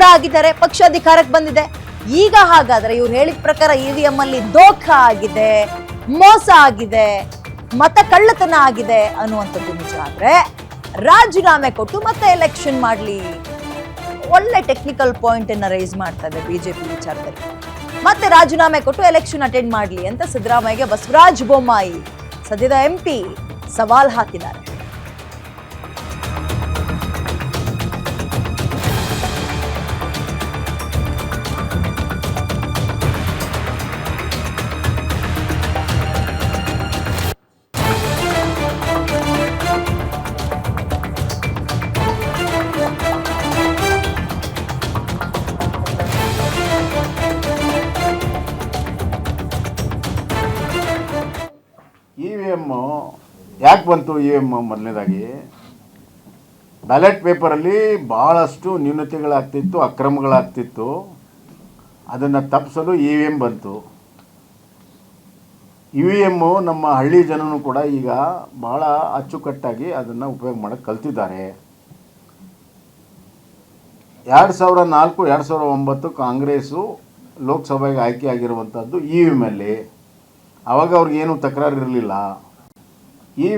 ಕೂಡ ಆಗಿದ್ದಾರೆ, ಪಕ್ಷ ಅಧಿಕಾರಕ್ಕೆ ಬಂದಿದೆ. ಈಗ ಹಾಗಾದ್ರೆ ಇವ್ರು ಹೇಳಿದ ಪ್ರಕಾರ ಇವಿಎಂ ಅಲ್ಲಿ ದೋಖ ಆಗಿದೆ, ಮೋಸ ಆಗಿದೆ, ಮತ ಕಳ್ಳತನ ಆಗಿದೆ ಅನ್ನುವಂಥದ್ದು ನಿಜ ಆದ್ರೆ ರಾಜೀನಾಮೆ ಕೊಟ್ಟು ಮತ್ತೆ ಎಲೆಕ್ಷನ್ ಮಾಡ್ಲಿ. ಒಳ್ಳೆ ಟೆಕ್ನಿಕಲ್ ಪಾಯಿಂಟ್ ಅನ್ನ ರೈಸ್ ಮಾಡ್ತಾ ಇದೆ ಬಿಜೆಪಿ ವಿಚಾರದಲ್ಲಿ. ಮತ್ತೆ ರಾಜೀನಾಮೆ ಕೊಟ್ಟು ಎಲೆಕ್ಷನ್ ಅಟೆಂಡ್ ಮಾಡ್ಲಿ ಅಂತ ಸಿದ್ದರಾಮಯ್ಯಗೆ ಬಸವರಾಜ ಬೊಮ್ಮಾಯಿ, ಸದ್ಯದ ಎಂಪಿ ಸವಾಲ್ ಹಾಕಿದ್ದಾರೆ. ಇ ವಿ ಎಮ್ಮು ಯಾಕೆ ಬಂತು ಇ ವಿ ಎಂ ಮೊದಲನೇದಾಗಿ? ಬ್ಯಾಲೆಟ್ ಪೇಪರಲ್ಲಿ ಭಾಳಷ್ಟು ನ್ಯೂನತೆಗಳಾಗ್ತಿತ್ತು, ಅಕ್ರಮಗಳಾಗ್ತಿತ್ತು. ಅದನ್ನು ತಪ್ಪಿಸಲು ಇ ವಿ ಎಂ ಬಂತು. ಇ ವಿ ಎಮ್ಮು ನಮ್ಮ ಹಳ್ಳಿ ಜನನು ಕೂಡ ಈಗ ಭಾಳ ಅಚ್ಚುಕಟ್ಟಾಗಿ ಅದನ್ನು ಉಪಯೋಗ ಮಾಡೋಕ್ಕೆ ಕಲ್ತಿದ್ದಾರೆ. ಎರಡು ಸಾವಿರ ನಾಲ್ಕು, ಎರಡು ಸಾವಿರ ಒಂಬತ್ತು ಕಾಂಗ್ರೆಸ್ಸು ಲೋಕಸಭೆಗೆ ಆಯ್ಕೆ ಆಗಿರುವಂಥದ್ದು ಇ ವಿ ಎಮ್ಮಲ್ಲಿ ಆವಾಗ ಅವ್ರಿಗೇನು ತಕರಾರು ಇರಲಿಲ್ಲ ಈ